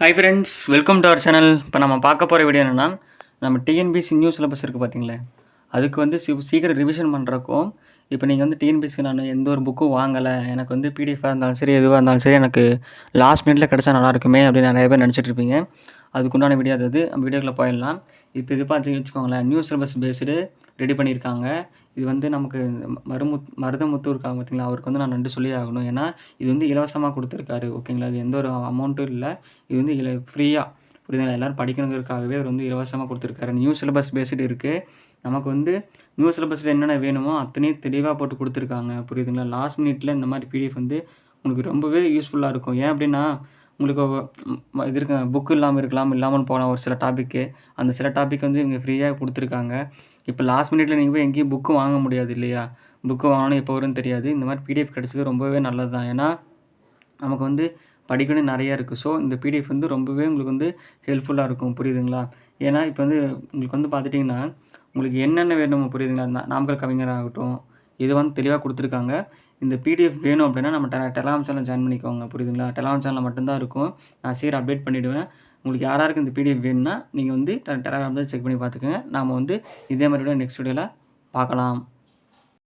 Hi friends welcome to our channel இப்போ நம்ம பார்க்க போகிற வீடியோ என்னென்னா நம்ம டிஎன்பிசி நியூ சிலபஸ் இருக்குது பார்த்தீங்களா அதுக்கு வந்து சி சீக்கிரம் ரிவிஷன் பண்ணுறக்கும் இப்போ நீங்கள் வந்து டிஎன்பிசிக்கு நான் எந்த ஒரு புக்கும் வாங்கலை எனக்கு வந்து பிடிஎஃபாக இருந்தாலும் சரி எதுவாக இருந்தாலும் சரி எனக்கு லாஸ்ட் மினிட்ல கிடச்சா நல்லா இருக்குமே அப்படின்னு நிறைய பேர் நினச்சிட்டு இருப்பீங்க. அதுக்குண்டான வீடியோ அது நம்ம வீடியோக்குள்ளே போயிடலாம். இப்போ இது பார்த்தீங்கன்னு வச்சுக்கோங்களேன் நியூ சிலபஸ் பேஸ்டு ரெடி பண்ணியிருக்காங்க. இது வந்து நமக்கு மருமுத் மருதமுத்து இருக்காங்க பார்த்தீங்களா அவருக்கு வந்து நான் நன்றி சொல்லி ஆகணும். ஏன்னா இது வந்து இலவசமாக கொடுத்துருக்காரு ஓகேங்களா இது எந்த ஒரு அமௌண்ட்டும் இல்லை இது வந்து இல ஃப்ரீயாக புரியுதுங்களா? எல்லோரும் படிக்கணுங்கிறதுக்காகவே அவர் வந்து இலவசமாக கொடுத்துருக்காரு. நியூ சிலபஸ் பேஸ்டு இருக்குது நமக்கு வந்து நியூ சிலபஸில் என்னென்ன வேணுமோ அத்தனையும் தெளிவாக போட்டு கொடுத்துருக்காங்க. புரியுதுங்களா? லாஸ்ட் மினிட்ல இந்த மாதிரி பிடிஎஃப் வந்து உங்களுக்கு ரொம்பவே யூஸ்ஃபுல்லாக இருக்கும். ஏன் அப்படின்னா உங்களுக்கு இது இருக்க புக்கு இல்லாமல் இருக்கலாம் இல்லாமல் போகலாம் ஒரு சில டாப்பிக்கு அந்த சில டாபிக் வந்து இவங்க ஃப்ரீயாக கொடுத்துருக்காங்க. இப்போ லாஸ்ட் மினிட்ல நீங்கள் போய் எங்கேயும் புக்கு வாங்க முடியாது இல்லையா? புக்கு வாங்கணும் எப்போ வரும்னு தெரியாது. இந்த மாதிரி பிடிஎஃப் கிடச்சது ரொம்பவே நல்லது தான் ஏன்னா நமக்கு வந்து படிக்கணும் நிறையா இருக்குது ஸோ இந்த பிடிஎஃப் வந்து ரொம்பவே உங்களுக்கு வந்து ஹெல்ப்ஃபுல்லாக இருக்கும். புரியுதுங்களா? ஏன்னா இப்போ வந்து உங்களுக்கு வந்து பார்த்துட்டிங்கன்னா உங்களுக்கு என்னென்ன வேணுமோ புரியுதுங்களா? நாமக்கல் கவிஞர் ஆகட்டும் இது வந்து தெளிவாக கொடுத்துருக்காங்க. இந்த பிடிஎஃப் வேணும் அப்படின்னா நம்ம டெ டெலாம் சேனல் ஜாயின் பண்ணிக்கோங்க. புரியுதுங்களா? டெலாம் சேனலில் மட்டும்தான் இருக்கும். நான் சீர் அப்டேட் பண்ணிவிடுவேன் உங்களுக்கு யார் இந்த பிடிஎஃப் வேணும்னா நீங்கள் வந்து டெ- தான் செக் பண்ணி பார்த்துக்கோங்க. நாம் வந்து இதே மாதிரியோட நெக்ஸ்ட் வீடியோவில் பார்க்கலாம்.